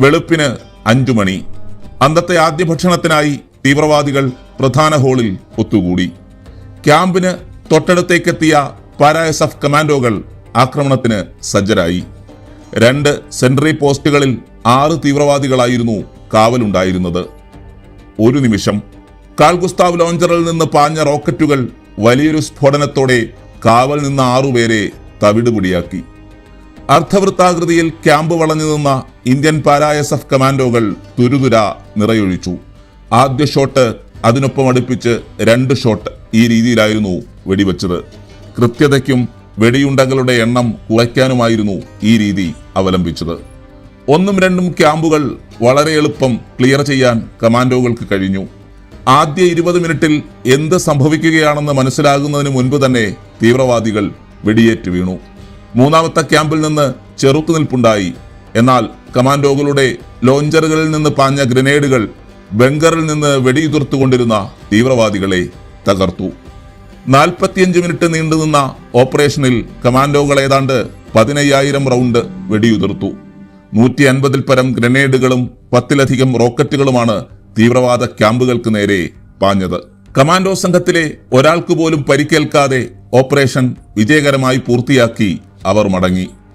വെളുപ്പിന് അഞ്ചു മണി. അന്നത്തെ ആദ്യ ഭക്ഷണത്തിനായി തീവ്രവാദികൾ പ്രധാന ഹാളിൽ ഒത്തുകൂടി. ക്യാമ്പിന് തൊട്ടടുത്തേക്കെത്തിയ പാരാഎസ് എഫ് കമാൻഡോകൾ ആക്രമണത്തിന് സജ്ജരായി. രണ്ട് സെൻട്രി പോസ്റ്റുകളിൽ ആറ് തീവ്രവാദികളായിരുന്നു കാവലുണ്ടായിരുന്നത്. ഒരു നിമിഷം കാൽഗുസ്താവ് ലോഞ്ചറിൽ നിന്ന് പാഞ്ഞ റോക്കറ്റുകൾ വലിയൊരു സ്ഫോടനത്തോടെ കാവൽ നിന്ന ആറുപേരെ തവിടുപിടിയാക്കി. അർദ്ധവൃത്താകൃതിയിൽ ക്യാമ്പ് വളഞ്ഞു നിന്ന ഇന്ത്യൻ പാരായസഫ് കമാൻഡോകൾ തുരുതുര നിറയൊഴിച്ചു. ആദ്യ ഷോട്ട് അതിനൊപ്പം അടുപ്പിച്ച് രണ്ട് ഷോട്ട് ഈ രീതിയിലായിരുന്നു വെടിവെച്ചത്. കൃത്യതയ്ക്കും വെടിയുണ്ടകളുടെ എണ്ണം കുറയ്ക്കാനുമായിരുന്നു ഈ രീതി അവലംബിച്ചത്. ഒന്നും രണ്ടും ക്യാമ്പുകൾ വളരെ എളുപ്പം ക്ലിയർ ചെയ്യാൻ കമാൻഡോകൾക്ക് കഴിഞ്ഞു. ആദ്യ ഇരുപത് മിനിറ്റിൽ എന്ത് സംഭവിക്കുകയാണെന്ന് മനസ്സിലാകുന്നതിന് മുൻപ് തന്നെ തീവ്രവാദികൾ വെടിയേറ്റ് വീണു. മൂന്നാമത്തെ ക്യാമ്പിൽ നിന്ന് ചെറുത്തുനിൽപ്പുണ്ടായി എന്നാൽ കമാൻഡോകളുടെ ലോഞ്ചറുകളിൽ നിന്ന് പാഞ്ഞ ഗ്രനേഡുകൾ ബംഗറിൽ നിന്ന് വെടിയുതിർത്തുകൊണ്ടിരുന്ന തീവ്രവാദികളെ തകർത്തു. നാൽപ്പത്തിയഞ്ച് മിനിറ്റ് നീണ്ടുനിന്ന ഓപ്പറേഷനിൽ കമാൻഡോകൾ ഏതാണ്ട് പതിനയ്യായിരം റൗണ്ട് വെടിയുതിർത്തു. നൂറ്റി അൻപതിൽ പരം ഗ്രനേഡുകളും പത്തിലധികം റോക്കറ്റുകളുമാണ് തീവ്രവാദ ക്യാമ്പുകൾക്ക് നേരെ പാഞ്ഞത്. കമാൻഡോ സംഘത്തിലെ ഒരാൾക്ക് പോലും പരിക്കേൽക്കാതെ ഓപ്പറേഷൻ വിജയകരമായി പൂർത്തിയാക്കി അവർ മടങ്ങി.